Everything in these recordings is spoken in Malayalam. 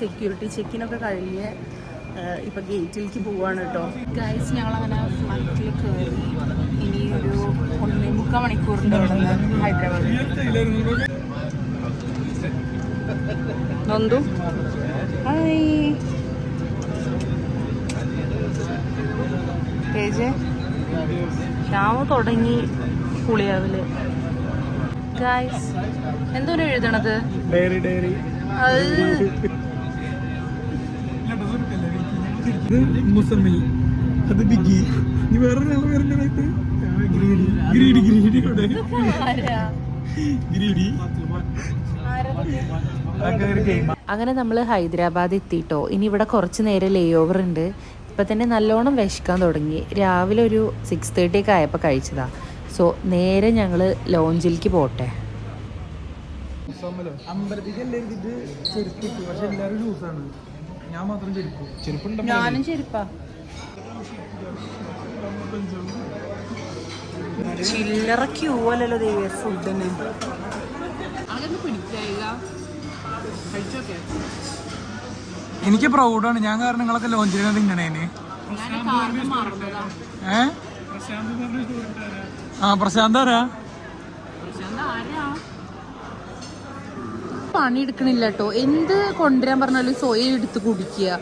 സെക്യൂരിറ്റി ചെക്കിനൊക്കെ കഴിഞ്ഞ് ഇപ്പം ഗേറ്റിലേക്ക് പോവാണ് കേട്ടോ ഗൈസ് ഞങ്ങളങ്ങനെ ഫ്ലൈറ്റിൽ കയറി ഇനി ഒരു ഒന്നേ മുക്കാൽ മണിക്കൂറിന്റെ അവിടെ നിന്ന് ഹൈദരാബാദ് നന്ദു. ഹായ്. തേജ് ശ്യാമ തുടങ്ങി പുളിയാവിൽ. ഗൈസ് എന്തോരം എഴുതണത്? Diary diary. അത് ഇത് മുസമ്മിൽ. അത് ബിഗി. നീ വേറൊരു ഒരാളെ പേരുണ്ടായിട്ട് ഗ്രീഡി. ഗ്രീഡി ഗ്രീഡി അവിടെ ആരാ? ഗ്രീഡി. അങ്ങനെ നമ്മൾ ഹൈദരാബാദ് എത്തിയിട്ടോ ഇനി ഇവിടെ കുറച്ച് നേരം ലേ ഓവർ ഉണ്ട്. ഇപ്പം തന്നെ നല്ലോണം വിശക്കാൻ തുടങ്ങി. രാവിലെ ഒരു സിക്സ് തേർട്ടി ഒക്കെ ആയപ്പോൾ കഴിച്ചതാ. സോ നേരെ ഞങ്ങൾ ലോഞ്ചിലേക്ക് പോട്ടെ. എല്ലാം ചെരുപ്പിട്ടു പക്ഷെ എല്ലാവരും ലൂസാണ് ഞാൻ മാത്രം ചെരുപ്പ്. ചെരുപ്പുണ്ട്? ഞാനും ചെരുപ്പാ. ചില്ലറ ക്യൂ അല്ലല്ലോ ദേവിയ ഫുഡിന് എനിക്ക് പ്രൗഡാണ് ഞാൻ കാരണം നിങ്ങളൊക്കെ ലോഞ്ച് ചെയ്യുന്നത് ഇങ്ങനെ ഏ? ആ പ്രശാന്ത് ആരാ? പണി എടുക്കണില്ല കേട്ടോ എന്ത് കൊണ്ടുവരാൻ പറഞ്ഞാലും സ്വയം എടുത്ത് കുടിക്കുക.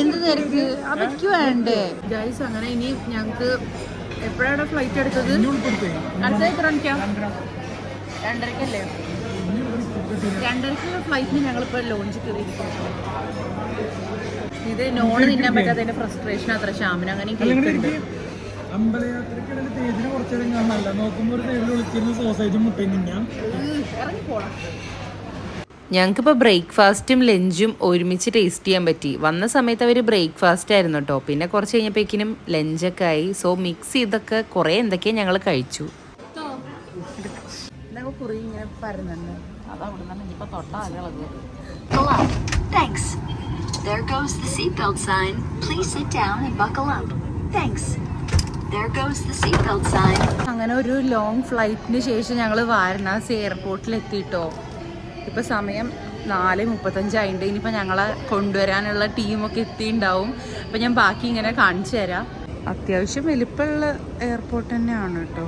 എന്ത് തിരക്ക്? അതൊക്കെ വേണ്ടേ? ഗൈസ് അങ്ങനെ ഇനി ഞങ്ങക്ക് എപ്പോഴാണ് ഫ്ലൈറ്റ് എടുത്തത്? അടുത്ത എത്ര മണിക്കാ? രണ്ടരക്കല്ലേ? രണ്ടരക്കുള്ള ഫ്ലൈറ്റിന് ഞങ്ങളിപ്പോ ലോഞ്ച് കയറിയിരിക്കുന്നു. ഇത് നോൺ തിന്നാൻ പറ്റാത്തതിന്റെ ഫ്രസ്ട്രേഷൻ അത്ര. ശ്യാമിന് അങ്ങനെ അമ്പലയാത്രക്കിടയിൽ തേജിനെ കുറച്ചേരം കാണാനല്ല നോക്കുമ്പോൾ ഒരു തേജിൽ വിളിച്ചിരുന്ന. സോസേജും മുട്ടയും തിന്നാം. ഇറങ്ങി പോണം ഞങ്ങൾക്കിപ്പോൾ ബ്രേക്ക്ഫാസ്റ്റും ലഞ്ചും ഒരുമിച്ച് ടേസ്റ്റ് ചെയ്യാൻ പറ്റി വന്ന സമയത്ത് അവർ ബ്രേക്ക്ഫാസ്റ്റ് ആയിരുന്നു കേട്ടോ പിന്നെ കുറച്ച് കഴിഞ്ഞപ്പോഴേക്കിനും ലഞ്ചൊക്കെ ആയി സോ മിക്സ് ചെയ്തൊക്കെ കുറേ എന്തൊക്കെയാണ് ഞങ്ങൾ കഴിച്ചു. There goes the seatbelt sign. Please sit down and buckle up. Thanks. There goes the seatbelt sign. അങ്ങനെ ഒരു ലോങ് ഫ്ലൈറ്റിന് ശേഷം ഞങ്ങൾ വാരണാസി എയർപോർട്ടിൽ എത്തിയിട്ടോ ഇപ്പൊ സമയം നാല് മുപ്പത്തഞ്ചായിട്ടുണ്ട് ഇനിയിപ്പോൾ ഞങ്ങളെ കൊണ്ടുവരാനുള്ള ടീമൊക്കെ എത്തിയിട്ടുണ്ടാവും അപ്പം ഞാൻ ബാക്കി ഇങ്ങനെ കാണിച്ചു തരാം. അത്യാവശ്യം വലിപ്പമുള്ള എയർപോർട്ട് തന്നെയാണ് കേട്ടോ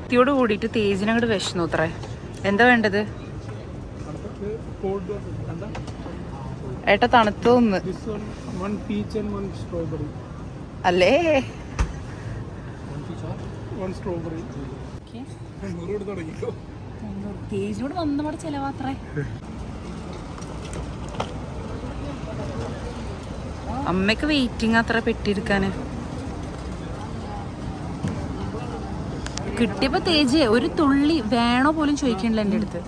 എത്തിയോട് കൂടിയിട്ട് തേജിനങ്ങോട് വിശന്നു അത്രേ. എന്താ വേണ്ടത്? ഏട്ടാ തണുത്തോന്ന് one peach and one strawberry അല്ലേ? വൺ സ്ട്രോബെറി തേജിനോട് വന്നപാടെ ചെലവാത്രേ. അമ്മയ്ക്ക് വെയിറ്റിംഗ് അത്ര പെട്ടിരിക്കാന്. കിട്ടിയപ്പോ തേജ് ഒരു തുള്ളി വേണോ പോലും ചോദിക്കണില്ല എന്റെ അടുത്ത്.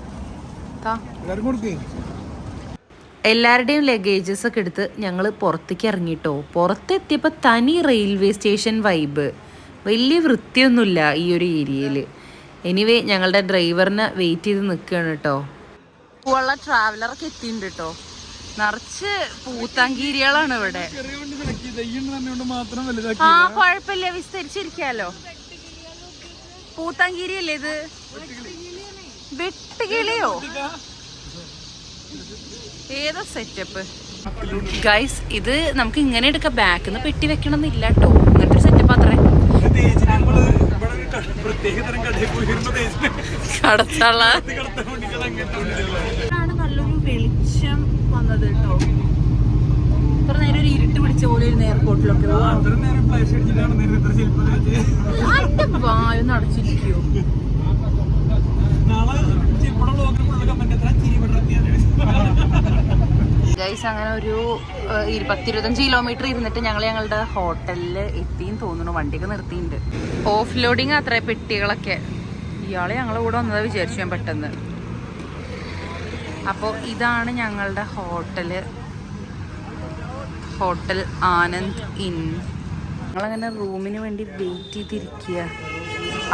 എല്ലാവരുടെയും ലഗേജസ് ഒക്കെ എടുത്ത് ഞങ്ങൾ പുറത്തേക്ക് ഇറങ്ങിട്ടോ. പുറത്തെത്തിയപ്പോൾ തനി റെയിൽവേ സ്റ്റേഷൻ വൈബ് വലിയ വൃത്തിയൊന്നുമില്ല ഈ ഒരു ഏരിയയിൽ എനിവേ ഞങ്ങളുടെ ഡ്രൈവറിന് വെയിറ്റ് ചെയ്ത് നിൽക്കുകയാണ് കേട്ടോ ഉള്ള ട്രാവലറൊക്കെ എത്തിയിട്ടുണ്ട് കേട്ടോ നിറച്ച് പൂത്താങ്കീരികളാണ് ഇവിടെ. ആ കുഴപ്പമില്ല വിസ്തരിച്ചിരിക്കാലോ. പൂത്താങ്കീരി അല്ലേ ഇത്? വെട്ടുകിളിയോ? ഏതോ സെറ്റപ്പ് ഗൈസ് ഇത് നമുക്ക് ഇങ്ങനെ എടുക്കാം. ബാക്കിൽ നിന്ന് പെട്ടി വെക്കണം എന്നില്ല കേട്ടോ ഇങ്ങനത്തെ ഒരു സെറ്റപ്പ് അത്രേ തേജിന് നമ്മൾ ഇവിടെ ഒരു ക- പ്രത്യേക തരം കടയിൽ പോയി കടത്തള്ള നല്ലൊരു വെളിച്ചം വന്നത് കേട്ടോ. ഇത്ര നേരം ഒരു ഇരുട്ട് പിടിച്ച പോലെ ഒരു എയർപോർട്ടിലൊക്കെ. വായൊന്ന് അടച്ചിരിക്കോ. നാളെ ബ്ലോഗിൽ ഫുള്ള് കമന്റ് എത്ര ചിരി വിടർത്തിയാണ് ഗൈസ് അങ്ങനെ ഒരു പത്തിരുപത്തഞ്ച് കിലോമീറ്റർ ഇരുന്നിട്ട് ഞങ്ങൾ ഞങ്ങളുടെ ഹോട്ടലിൽ എത്തിയും തോന്നുന്നു. വണ്ടിയൊക്കെ നിർത്തിയിട്ടുണ്ട് ഓഫ് ലോഡിങ് അത്ര പെട്ടികളൊക്കെ. ഇയാളെ ഞങ്ങളെ കൂടെ വന്നതാ വിചാരിച്ചു ഞാൻ പെട്ടെന്ന്. അപ്പോൾ ഇതാണ് ഞങ്ങളുടെ ഹോട്ടൽ. Hotel Anand in. ഞങ്ങളങ്ങനെ റൂമിന് വേണ്ടി വെയിറ്റ് ചെയ്തിരിക്കുക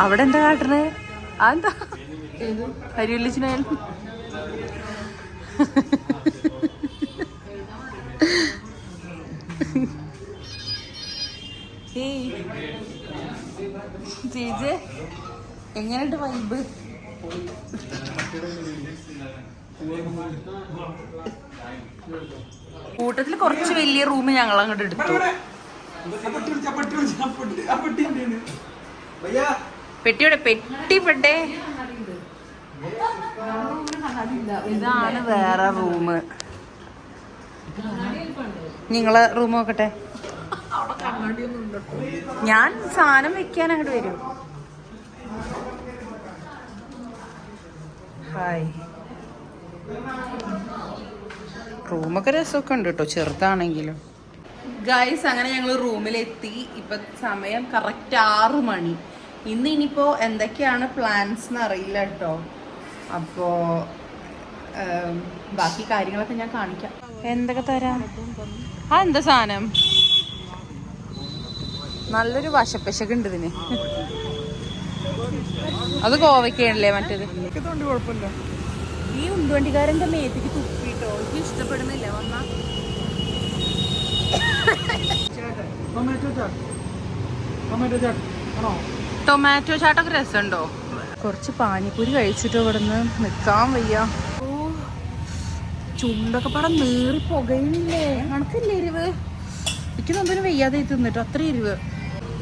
അവിടെ എന്താ കാട്ടണേ? അതെന്താ? ഹരിവല്ലിച്ചിനായാലും എങ്ങനെയുണ്ട് വൈബ് കൂട്ടത്തിൽ കുറച്ച് വലിയ റൂം ഞങ്ങൾ അങ്ങോട്ട് എടുത്തു. പെട്ടിയുടെ പെട്ടി പെട്ടേ ഇതാണ് വേറെ റൂം നിങ്ങളെ റൂം നോക്കട്ടെ? ഞാൻ സാധനം വെക്കാൻ അങ്ങോട്ട് വരും. ഹായ് റൂമൊക്കെ രസമൊക്കെ ഉണ്ട് കേട്ടോ ചെറുതാണെങ്കിലും. ഗൈസ് അങ്ങനെ ഞങ്ങൾ റൂമിലെത്തി. ഇപ്പൊ സമയം കറക്റ്റ് ആറ് മണി. ഇന്ന് ഇനിയിപ്പോ എന്തൊക്കെയാണ് പ്ലാൻസ് എന്ന് അറിയില്ല കേട്ടോ. അപ്പോ ബാക്കി കാര്യങ്ങളൊക്കെ ഞാൻ കാണിക്കാം. എന്തൊക്കെ തരാം? ആ എന്താ സാധനം? നല്ലൊരു വശപ്പശക്ക് ഉണ്ട് ഇതിന്. അത് കോവയ്ക്കണല്ലേ മറ്റേത്? ഈ ഉണ്ടുവണ്ടിക്കാരന്റെ മേത്തേക്ക് തുപ്പിട്ടോ? എനിക്ക് ഇഷ്ടപ്പെടുന്നില്ല. വന്നാ. ടൊമാറ്റോ ചാട്ടൊക്കെ രസമുണ്ടോ? കുറച്ച് പാനിപ്പൂരി കഴിച്ചിട്ട് ഇവിടെ നിന്ന് നിൽക്കാൻ വയ്യ. ചുണ്ടൊക്കെ പറ നേറി പുകയില്ലേ കണക്കില്ലേ എരിവ്. എനിക്ക് എന്തിനും വയ്യാതെ തിന്നിട്ടോ. അത്ര എരിവ്.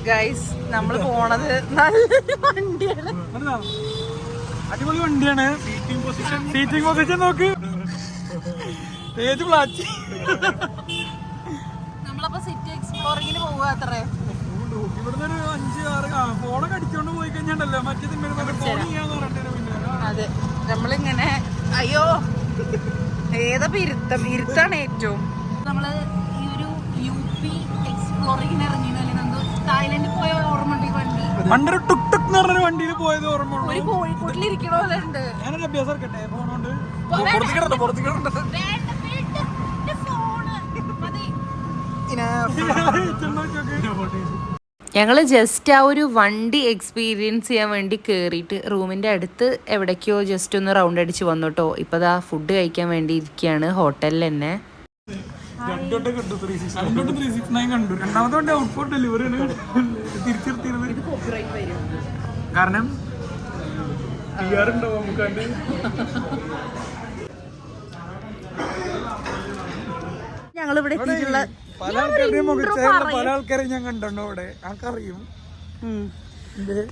ഗൈസ് നമ്മൾ പോണത് നല്ല വണ്ടിയാണ്. അടിപൊളി വണ്ടിയാണ്. സീറ്റിംഗ് പൊസിഷൻ സീറ്റിംഗ് പൊസിഷൻ നോക്ക്. പേജ് പ്ലാച്ചി നമ്മളപ്പോ സിറ്റി എക്സ്പ്ലോറിങ്ങിന് പോവുക അത്രേ. ഇവിടുന്ന് ഒരു അഞ്ച് ആറ് ഫോണൊക്കെ അടിച്ചോണ്ട് പോയി കഴിഞ്ഞാണ്ടല്ലോ? മറ്റേ ഫോൺ ചെയ്യാന്ന് പറഞ്ഞിട്ട് പിന്നെ. അതെ. നമ്മളിങ്ങനെ അയ്യോ. ഏതാ ഇരുത്തം ഇരുത്താണ് ഏറ്റവും. നമ്മൾ പണ്ടൊരു ടുക് ടുക് എന്ന് പറഞ്ഞൊരു വണ്ടിയിൽ പോയത് ഓർമ്മ ഉണ്ട്. ഞാനൊരു അഭ്യാസം ഞങ്ങൾ ജസ്റ്റ് ആ ഒരു വണ്ടി എക്സ്പീരിയൻസ് ചെയ്യാൻ വേണ്ടി കയറിയിട്ട് റൂമിന്റെ അടുത്ത് എവിടേക്കോ ജസ്റ്റ് ഒന്ന് റൗണ്ട് അടിച്ച് വന്നു കേട്ടോ ഇപ്പോൾ ദാ ഫുഡ് കഴിക്കാൻ വേണ്ടി ഇരിക്കുകയാണ് ഹോട്ടലിൽ തന്നെ. രണ്ടോട്ട് കണ്ടു ത്രീ സിക്സ് രണ്ടോട്ട് ത്രീ സിക്സ് നയൻ കണ്ടു. രണ്ടാമത്തെ വണ്ടി ഔട്ട്പോർട്ട് ഡെലിവറി ആണ് തിരിച്ചെടുത്തിരുന്നത്. കാരണം? ഉണ്ടാവും നമുക്ക് കണ്ട് ഞങ്ങൾ ഇവിടെ എത്തിയിട്ടുള്ള പല മുഖച്ചേരുള്ള പല ആൾക്കാരെയും ഞാൻ കണ്ടോ ഇവിടെ? ആൾക്കറിയും.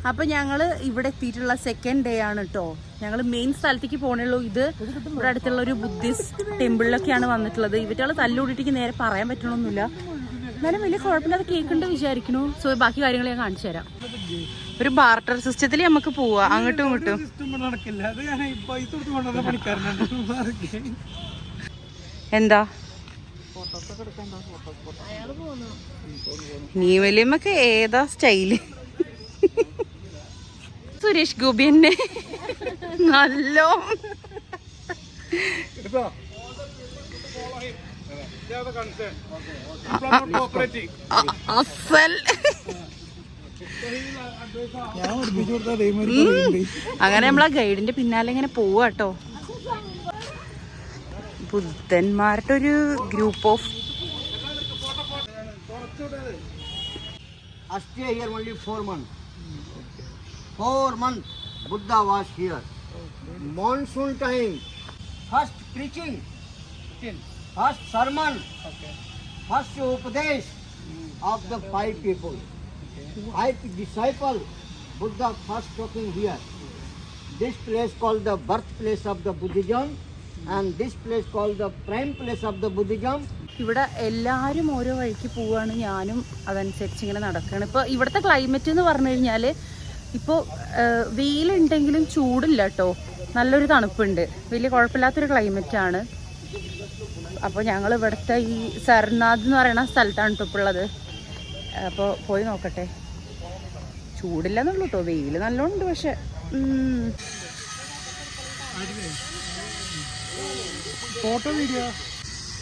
അപ്പൊ ഞങ്ങൾ ഇവിടെ എത്തിയിട്ടുള്ള സെക്കൻഡ് ഡേ ആണ് കേട്ടോ ഞങ്ങൾ മെയിൻ സ്ഥലത്തേക്ക് പോണുള്ളൂ. ഇത് ഇവിടെ അടുത്തുള്ള ഒരു ബുദ്ധിസ്റ്റ് ടെമ്പിളിലൊക്കെയാണ് വന്നിട്ടുള്ളത്. ഇവറ്റാൾ തല്ലുകൂടിയിട്ട് നേരെ പറയാൻ പറ്റണമൊന്നുമില്ല എന്നാലും വലിയ കുഴപ്പമില്ലാതെ കേൾക്കുന്നുണ്ട് വിചാരിക്കണു. സോ ബാക്കി കാര്യങ്ങൾ ഞാൻ കാണിച്ചു തരാം. ഒരു ബാർട്ടർ സിസ്റ്റത്തിൽ നമുക്ക് പോവാ. അങ്ങോട്ടും ഇങ്ങോട്ടും. എന്താ? നീ വലിയമ്മക്ക് ഏതാ സ്റ്റൈൽ സുരേഷ് ഗോപി തന്നെ നല്ലോ. അസൽ. അങ്ങനെ നമ്മളാ ഗൈഡിന്റെ പിന്നാലെ ഇങ്ങനെ പോവാട്ടോ ബുദ്ധന്മാരുടെ ഒരു group of a stay here only only four months. Four months Buddha was here. Monsoon time, first preaching, first sermon, first upadesh of the five people. Five disciple, Buddha first talking here. This place called the birthplace of the Buddhism and this place called the prime place of the Buddhism ഇവിടെ എല്ലാവരും ഓരോ വഴിക്ക് പോവുകയാണ് ഞാനും അതനുസരിച്ച് ഇങ്ങനെ നടക്കുകയാണ് ഇപ്പോൾ ഇവിടുത്തെ ക്ലൈമറ്റ് എന്ന് പറഞ്ഞു കഴിഞ്ഞാൽ ഇപ്പോൾ വെയിലുണ്ടെങ്കിലും ചൂടില്ല കേട്ടോ നല്ലൊരു തണുപ്പുണ്ട്. വലിയ കുഴപ്പമില്ലാത്തൊരു ആണ്. അപ്പോൾ ഞങ്ങൾ ഇവിടുത്തെ ഈ സർനാഥ് എന്ന് പറയുന്ന സ്ഥലത്താണ് ഇപ്പോൾ ഉള്ളത് അപ്പോൾ പോയി നോക്കട്ടെ. ചൂടില്ലെന്നുള്ളൂ കേട്ടോ വെയിൽ നല്ലോണ്ട് പക്ഷെ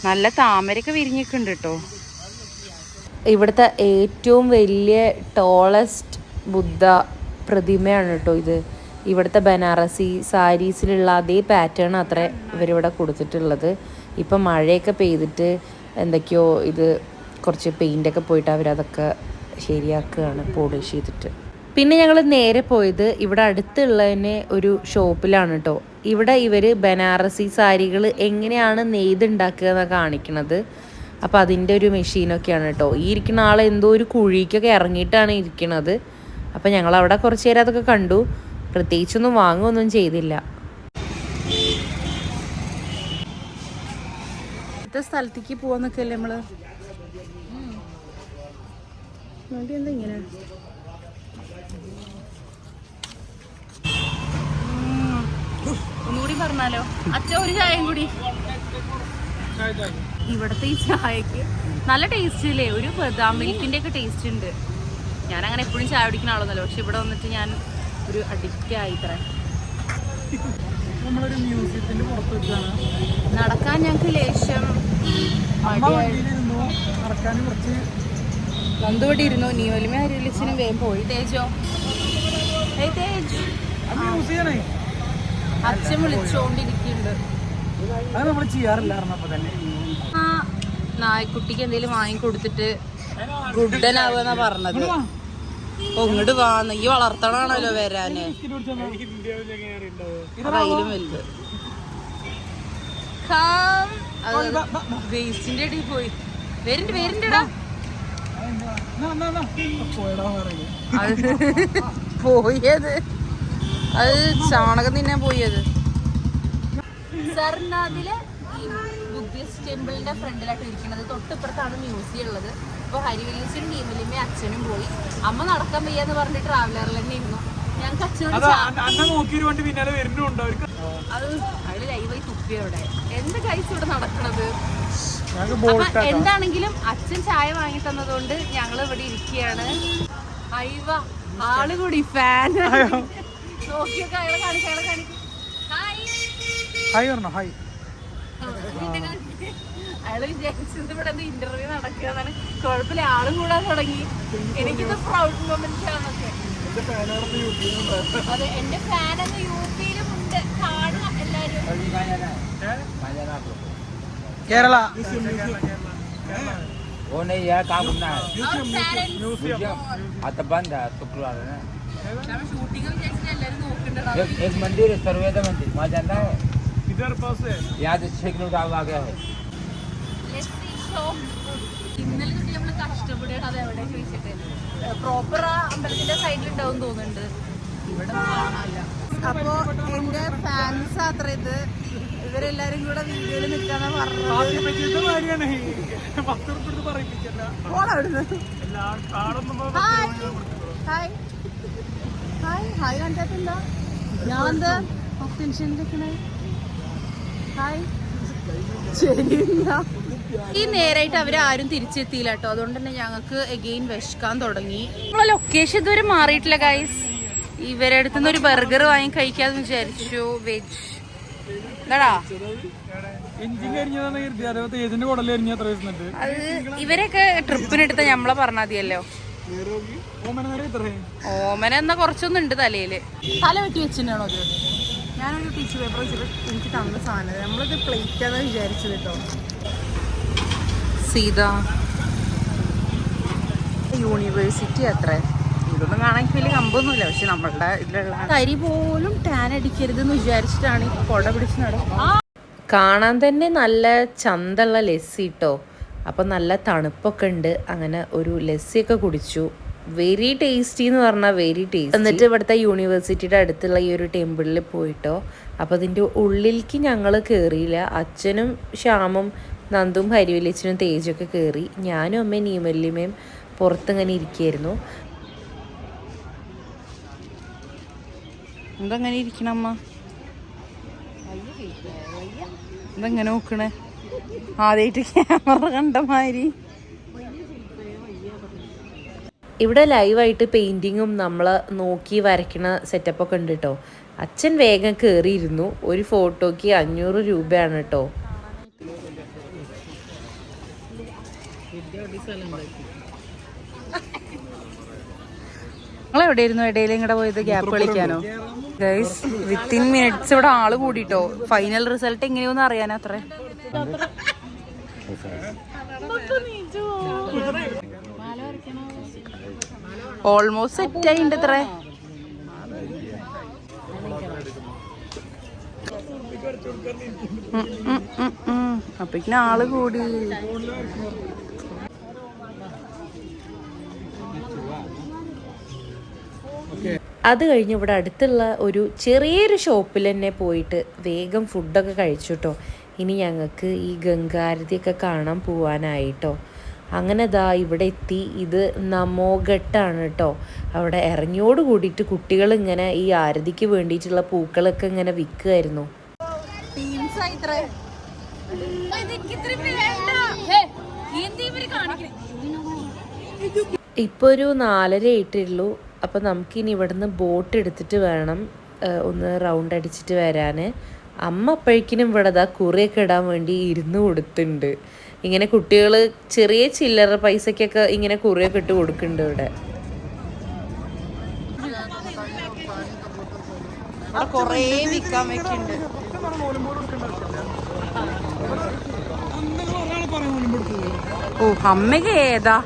നല്ല താമരയൊക്കെ വിരിഞ്ഞിട്ടുണ്ട് കേട്ടോ ഇവിടുത്തെ ഏറ്റവും വലിയ ടോളസ്റ്റ് ബുദ്ധ പ്രതിമയാണ് കേട്ടോ ഇത്. ഇവിടുത്തെ ബനാറസി സാരീസിലുള്ള അതേ പാറ്റേൺ അത്ര ഇവരിവിടെ കൊടുത്തിട്ടുള്ളത്. ഇപ്പം മഴയൊക്കെ പെയ്തിട്ട് എന്തൊക്കെയോ ഇത് കുറച്ച് പെയിന്റൊക്കെ പോയിട്ട് അവരതൊക്കെ ശരിയാക്കുകയാണ് പോളിഷ് ചെയ്തിട്ട്. പിന്നെ ഞങ്ങൾ നേരെ പോയത് ഇവിടെ അടുത്തുള്ളതിനെ ഒരു ഷോപ്പിലാണ് കേട്ടോ. ഇവിടെ ഇവർ ബനാറസി സാരികൾ എങ്ങനെയാണ് നെയ്തുണ്ടാക്കുക എന്നാണ് കാണിക്കണത്. അപ്പോൾ അതിന്റെ ഒരു മെഷീനൊക്കെയാണ് കേട്ടോ. ഈ ഇരിക്കുന്ന ആൾ എന്തോ ഒരു കുഴിക്കൊക്കെ ഇറങ്ങിയിട്ടാണ് ഇരിക്കണത്. അപ്പോൾ ഞങ്ങൾ അവിടെ കുറച്ച് നേരം അതൊക്കെ കണ്ടു. പ്രത്യേകിച്ചൊന്നും വാങ്ങുകയൊന്നും ചെയ്തില്ല. അടുത്ത സ്ഥലത്തേക്ക് പോവാന്നൊക്കെയല്ലേ നിൽക്കല്ലേ നമ്മൾ വണ്ടി എന്താ ഇങ്ങനെ? ഉം. ഒന്നുകൂടി പറഞ്ഞാലോ? അച്ഛ ഒരു ചായയും കൂടി. ഇവിടുത്തെ ഈ ചായക്ക് നല്ല ടേസ്റ്റ് ഇല്ലേ ഒരു ബദാം മിൽക്കിന്റെ ഒക്കെ ടേസ്റ്റ് ഉണ്ട്. ഞാൻ അങ്ങനെ എപ്പോഴും ചായ കുടിക്കുന്ന ആളൊന്നുമല്ല പക്ഷെ ഇവിടെ വന്നിട്ട് ഞാൻ ഒരു അഡിക്റ്റായി ഇത്ര. നടക്കാൻ ഞങ്ങൾക്ക് ലേശം നന്ദുവടി ഇരുന്നു നീ വലിമ ഹരിലിച്ചിനും വേഗം പോയി. തേജോ. തേജ്. അച്ഛൻ വിളിച്ചോണ്ടിരിക്കുന്നുണ്ട്. അത് നമ്മൾ ചെയ്യാറില്ല തന്നെ. ആ നായ്ക്കുട്ടിക്ക് എന്തെങ്കിലും വാങ്ങിക്കൊടുത്തിട്ട് ഗുഡനാവുന്ന പറഞ്ഞത്. ഓ, ഇങ്ങോട്ട് വാ. നീ വളർത്തണാണല്ലോ വരാന്. കയ്യിലും വലുത്. വേസ്റ്റിന്റെ അടി പോയി. വരുന്നുണ്ട് വരുന്നുണ്ടടാ പോയത്. അത് ചാണകം തിന്നാൻ പോയത്. സർനാഥിലെ ബുദ്ധിസ്റ്റ് ടെമ്പിളിന്റെ ഫ്രണ്ടിലായിട്ട് ഇരിക്കുന്നത് തൊട്ടിപ്പുറത്താണ് മ്യൂസിയം ഉള്ളത്. ഇപ്പൊ ഹരിവില്ലിച്ചും ടീമിലിമ്മയും അച്ഛനും പോയി. അമ്മ നടക്കാൻ വയ്യാന്ന് പറഞ്ഞിട്ട് ട്രാവലറിൽ തന്നെ ഇരുന്നു ഞങ്ങൾക്ക് അച്ഛനോട് പിന്നാലെ വരുന്നുണ്ടോ? അവർക്ക് അത് അയാൾ ലൈവായി തുപ്പി അവിടെ. എന്ത് കഴിച്ചു ഇവിടെ നടക്കണത്? അപ്പൊ എന്താണെങ്കിലും അച്ഛൻ ചായ വാങ്ങി തന്നതുകൊണ്ട് ഞങ്ങൾ ഇവിടെ ഇരിക്കുകയാണ്. അയവ ആൾ കൂടി ഫാൻ നോക്കിയൊക്കെ അയാളെ കാണിക്കാം അയാളെ കാണിക്കും. ഹായ് ഹായ് പറഞ്ഞോ ഹായ് അയാള് വിചാരിച്ചത് ഇവിടെ എന്ത് ഇന്റർവ്യൂ നടക്കുകയെന്നാണ് കുഴപ്പമില്ല ആളും കൂടാൻ തുടങ്ങി എനിക്കിത് പ്രൗഡ് മൊമെന്റ് ആണൊക്കെ അതെ എന്റെ ഫാൻ എന്ന് യു പിയിലും ഉണ്ട് കാണുക എല്ലാരും കേരള वो नहीं है काम करना है Our parents. म्यूजियम हाँ तो बंद है शुक्रवार है ना ഷൂട്ടിംഗ് വിചാരിച്ചിട്ട് എല്ലാരും നോക്കണ്ടടാ एक, एक मंदिर है सर्वेद मंदिर वहाँ जाना है ഇതർ പാസ് यहाँ से छह किलोमीटर आगे आ गया है ഷോപ്പ് ഇന്നലെ നമ്മൾ കഷ്ടപ്പെടുകയാണ് അത് എവിടെ ചോദിച്ചിട്ട്. പ്രോപ്പർ ആ അമ്പലത്തിന്റെ സൈഡിൽ ഉണ്ടാവും തോന്നുന്നുണ്ട്. ഇവിടെ കാണാനില്ല. അപ്പോ എന്റെ ഫാൻസ് അത്ര ഇത് ഇവരെല്ലാരും കൂടെ വീഡിയോയിൽ നിൽക്കാന്നാ കാടൊന്നും ഹായ് ഹായ് ഹായ് ഹായ് കണ്ടിട്ടുണ്ടോ ഞാൻ എന്താ? ഹായ് ശരി. ഈ നേരായിട്ട് അവരാരും തിരിച്ചെത്തിയില്ല കേട്ടോ. അതുകൊണ്ട് തന്നെ ഞങ്ങൾക്ക് എഗെയിൻ വിശക്കാൻ തുടങ്ങി. നമ്മളെ ലൊക്കേഷൻ ഇതുവരെ മാറിയിട്ടില്ല ഗൈസ് ഇവരെ അടുത്തുനിന്ന് ഒരു ബർഗർ വാങ്ങി കഴിക്കാന്ന് വിചാരിച്ചു. വെജ് എന്താടാ? അത് ഇവരൊക്കെ ട്രിപ്പിനെടുത്ത ഞമ്മളെ പറഞ്ഞാൽ മതിയല്ലോ ഓമന എന്ന കുറച്ചൊന്നും ഉണ്ട് തലയിൽ. തല വെട്ടി വെച്ചിട്ടാണോ അത് ഞാനൊരു ടിഷ്യൂ പേപ്പർ വെച്ചിട്ട് എനിക്ക് തന്ന സാധനം. നമ്മളിത് പ്ലേറ്റ് ആണ് വിചാരിച്ചത് കേട്ടോ. സീത. യൂണിവേഴ്സിറ്റി അത്രേ. ഇതൊന്നും കാണാൻ വലിയ കമ്പൊന്നുമില്ല. പക്ഷെ നമ്മളുടെ ഇതിലുള്ള കരി പോലും ടാൻ അടിക്കരുത് എന്ന് വിചാരിച്ചിട്ടാണ് ഈ കുട പിടിച്ച് കാണാൻ തന്നെ നല്ല ചന്തള്ള ലസ്സി കേട്ടോ അപ്പം നല്ല തണുപ്പൊക്കെ ഉണ്ട്. അങ്ങനെ ഒരു ലസ്സിയൊക്കെ കുടിച്ചു. വെരി ടേസ്റ്റി എന്ന് പറഞ്ഞാൽ വെരി ടേസ്റ്റി എന്നിട്ട് ഇവിടുത്തെ യൂണിവേഴ്സിറ്റിയുടെ അടുത്തുള്ള ഈ ഒരു ടെമ്പിളിൽ പോയിട്ടോ. അപ്പോൾ അതിന്റെ ഉള്ളിലേക്ക് ഞങ്ങൾ കയറിയില്ല അച്ഛനും ശ്യാമും നന്ദും ഹരിവലിച്ചനും തേജൊക്കെ കയറി ഞാനും അമ്മയും നീമല്ലിമയും പുറത്തിങ്ങനെ ഇരിക്കുകയായിരുന്നു എന്തങ്ങനെ ഇരിക്കണം അമ്മ? എന്തെങ്ങനെ നോക്കണേ? ആദ്യമായിട്ട് ക്യാമറ കണ്ട മാതിരി. ഇവിടെ ലൈവായിട്ട് പെയിന്റിങ്ങും നമ്മൾ നോക്കി വരയ്ക്കണ സെറ്റപ്പൊക്കെ ഉണ്ട് കേട്ടോ അച്ഛൻ വേഗം കയറിയിരുന്നു ഒരു ഫോട്ടോയ്ക്ക് അഞ്ഞൂറ് രൂപയാണ് കേട്ടോ നിങ്ങൾ എവിടെയായിരുന്നു ഇടയിൽ ഇങ്ങടെ പോയത് ഗ്യാപ്പ് കളിക്കാനോ? ഗൈസ് വിത്തിൻ മിനിറ്റ്സ് ഇവിടെ ആൾ കൂടിട്ടോ. ഫൈനൽ റിസൾട്ട് എങ്ങനെയൊന്നും അറിയാൻ അത്ര? ഓൾമോസ്റ്റ് സെറ്റ് ആയിണ്ട് അപ്പൊ അപ്പേക്കിന് ആൾ കൂടി. അത് കഴിഞ്ഞ് ഇവിടെ അടുത്തുള്ള ഒരു ചെറിയൊരു ഷോപ്പിൽ തന്നെ പോയിട്ട് വേഗം ഫുഡൊക്കെ കഴിച്ചു കേട്ടോ ഇനി ഞങ്ങൾക്ക് ഈ ഗംഗാരതിയൊക്കെ കാണാൻ പോവാനായിട്ടോ. അങ്ങനെ ദാ ഇവിടെ എത്തി. ഇത് നമോഘട്ടാണ് കേട്ടോ അവിടെ ഇറങ്ങിയോട് കൂടിയിട്ട് കുട്ടികൾ ഇങ്ങനെ ഈ ആരതിക്ക് വേണ്ടിയിട്ടുള്ള പൂക്കളൊക്കെ ഇങ്ങനെ വിൽക്കുമായിരുന്നു ഇപ്പൊ ഒരു നാലര ആയിട്ടുള്ളൂ അപ്പോൾ നമുക്കിനി ഇവിടുന്ന് ബോട്ട് എടുത്തിട്ട് വേണം ഒന്ന് റൗണ്ട് അടിച്ചിട്ട് വരാൻ അമ്മ അപ്പോഴേക്കിനും ഇവിടെ ദാ കുറിയൊക്കെ ഇടാൻ വേണ്ടി ഇരുന്ന് കൊടുത്തിട്ടുണ്ട്. ഇങ്ങനെ കുട്ടികൾ ചെറിയ ചില്ലറ പൈസക്കൊക്കെ ഇങ്ങനെ കുറിയൊക്കെ ഇട്ട് കൊടുക്കുന്നുണ്ട് ഇവിടെ. കൊറേ വിൽക്കാൻ വെക്കുന്നുണ്ട്. ഓ അമ്മയ്ക്ക് ഏതാ?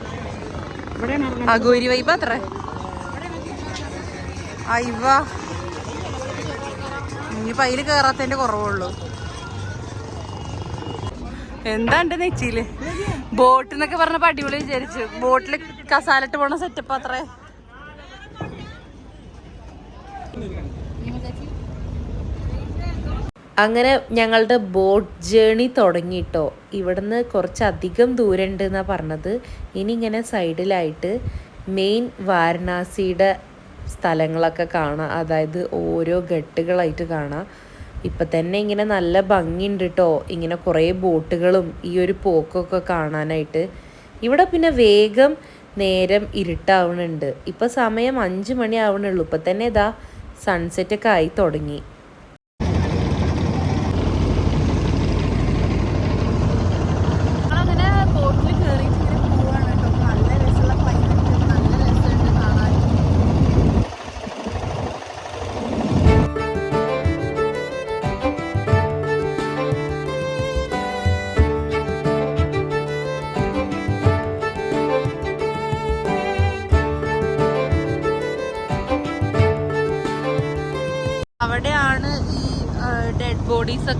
അഗോരി വൈബ് അത്ര. അയ്വ ഇനി പൈൽ കേറാത്തതിന്റെ കുറവുള്ളൂ. എന്താ എന്റെ നെച്ചിയിൽ ബോട്ട് എന്നൊക്കെ പറഞ്ഞപ്പോ അടിപൊളി വിചാരിച്ചു. ബോട്ടിൽ കസാലിട്ട് പോണ സെറ്റപ്പ് അത്രേ. അങ്ങനെ ഞങ്ങളുടെ ബോട്ട് ജേണി തുടങ്ങിയിട്ടോ ഇവിടുന്ന് കുറച്ചധികം ദൂരം ഉണ്ട് എന്നാണ് പറഞ്ഞത്. ഇനി ഇങ്ങനെ സൈഡിലായിട്ട് മെയിൻ വാരണാസിയുടെ സ്ഥലങ്ങളൊക്കെ കാണാം. അതായത് ഓരോ ഘട്ടുകളായിട്ട് കാണാം. ഇപ്പം തന്നെ ഇങ്ങനെ നല്ല ഭംഗിയുണ്ട് കേട്ടോ ഇങ്ങനെ കുറേ ബോട്ടുകളും ഈ ഒരു പോക്കൊക്കെ കാണാനായിട്ട്. ഇവിടെ പിന്നെ വേഗം നേരം ഇരുട്ടാവണുണ്ട്. ഇപ്പം സമയം അഞ്ച് മണി ആവണുള്ളൂ. ഇപ്പം തന്നെ ഇതാ സൺസെറ്റൊക്കെ ആയി തുടങ്ങി.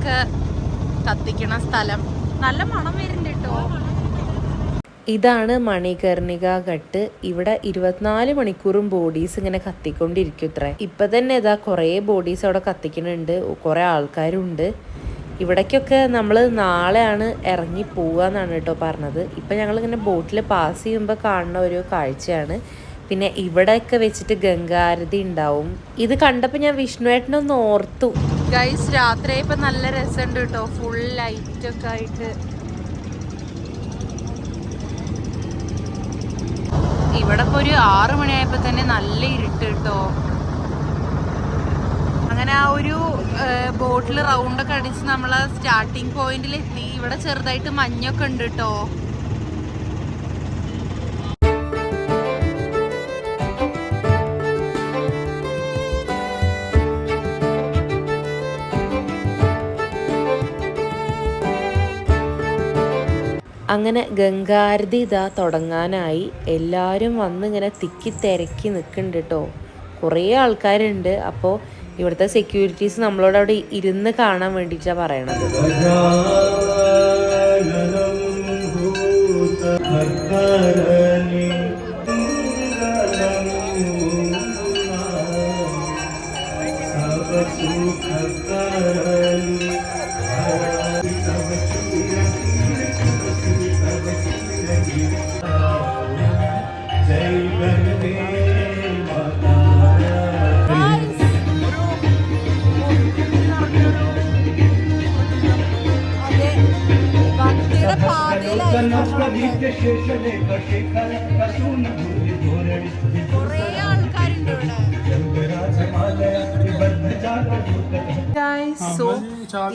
ഒക്കെ കത്തിക്കണ സ്ഥലം. നല്ല മണം വരുന്നുണ്ട് കേട്ടോ ഇതാണ് മണികർണിക ഘട്ട്. ഇവിടെ ഇരുപത്തിനാല് മണിക്കൂറും ബോഡീസ് ഇങ്ങനെ കത്തിക്കൊണ്ടിരിക്കും ഇത്ര ഇപ്പൊ തന്നെ ഇതാ കുറേ ബോഡീസ് അവിടെ കത്തിക്കുന്നുണ്ട്. കുറേ ആൾക്കാരുണ്ട്. ഇവിടേക്കൊക്കെ നമ്മൾ നാളെയാണ് ഇറങ്ങി പോവാന്നാണ് കേട്ടോ പറഞ്ഞത്. ഇപ്പൊ ഞങ്ങൾ ഇങ്ങനെ ബോട്ടിൽ പാസ് ചെയ്യുമ്പോൾ കാണുന്ന ഒരു കാഴ്ചയാണ്. പിന്നെ ഇവിടെയൊക്കെ വെച്ചിട്ട് ഗംഗാരതി ഉണ്ടാവും. ഇത് കണ്ടപ്പോൾ ഞാൻ വിഷ്ണുവേട്ടനൊന്ന് ഓർത്തു. ഗൈസ് രാത്രി ഇപ്പൊ നല്ല രസമുണ്ട് കേട്ടോ. ഫുൾ ലൈറ്റ് ഒക്കെ ആയിട്ട്. ഇവിടെ ഇപ്പൊ ഒരു ആറു മണിയായപ്പോ തന്നെ നല്ല ഇരുട്ട് കേട്ടോ. അങ്ങനെ ആ ഒരു ബോട്ടിൽ റൗണ്ട് ഒക്കെ അടിച്ച് നമ്മളെ സ്റ്റാർട്ടിങ് പോയിന്റിൽ എത്തി. ഇവിടെ ചെറുതായിട്ട് മഞ്ഞൊക്കെ ഉണ്ട് കേട്ടോ. അങ്ങനെ ഗംഗാരതി ഇതാ തുടങ്ങാനായി എല്ലാവരും വന്ന് ഇങ്ങനെ തിക്കി തിരക്കി നിൽക്കുന്നുണ്ട് കേട്ടോ കുറേ ആൾക്കാരുണ്ട്. അപ്പോൾ ഇവിടുത്തെ സെക്യൂരിറ്റീസ് നമ്മളോട് അവിടെ ഇരുന്ന് കാണാൻ വേണ്ടിയിട്ടാണ് പറയണത്.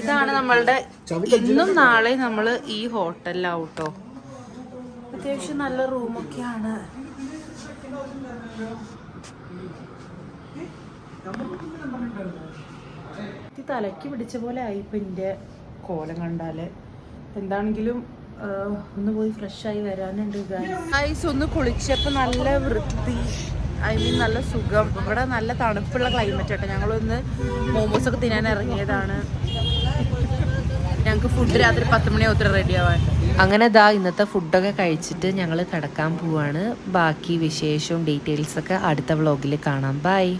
ഇതാണ് നമ്മളുടെ ഇന്നും നാളെ നമ്മൾ ഈ ഹോട്ടലിലാവട്ടോ. അത്യാവശ്യം നല്ല റൂമൊക്കെയാണ്. തലക്ക് തലയ്ക്ക് പിടിച്ച പോലെ ആയി ഇപ്പം എന്റെ കോലം കണ്ടാൽ എന്താണെങ്കിലും ഒന്ന് പോയി ഫ്രഷ് ആയി വരാനുണ്ട് ഗൈസ് ഒന്ന് കുളിച്ചപ്പോൾ നല്ല വൃത്തി. ഐ മീൻ നല്ല സുഖം. ഇവിടെ നല്ല തണുപ്പുള്ള ക്ലൈമറ്റ് ആട്ടോ. ഞങ്ങളൊന്ന് മോമോസ് ഒക്കെ തിന്നാൻ ഇറങ്ങിയതാണ്. ഞങ്ങൾക്ക് ഫുഡ് രാത്രി പത്ത് മണി ഒത്തിരി റെഡി ആവാൻ. അങ്ങനെ ദാ ഇന്നത്തെ ഫുഡൊക്കെ കഴിച്ചിട്ട് ഞങ്ങൾ കിടക്കാൻ പോവാണ്. ബാക്കി വിശേഷവും ഡീറ്റെയിൽസൊക്കെ അടുത്ത വ്ളോഗിൽ കാണാം. ബൈ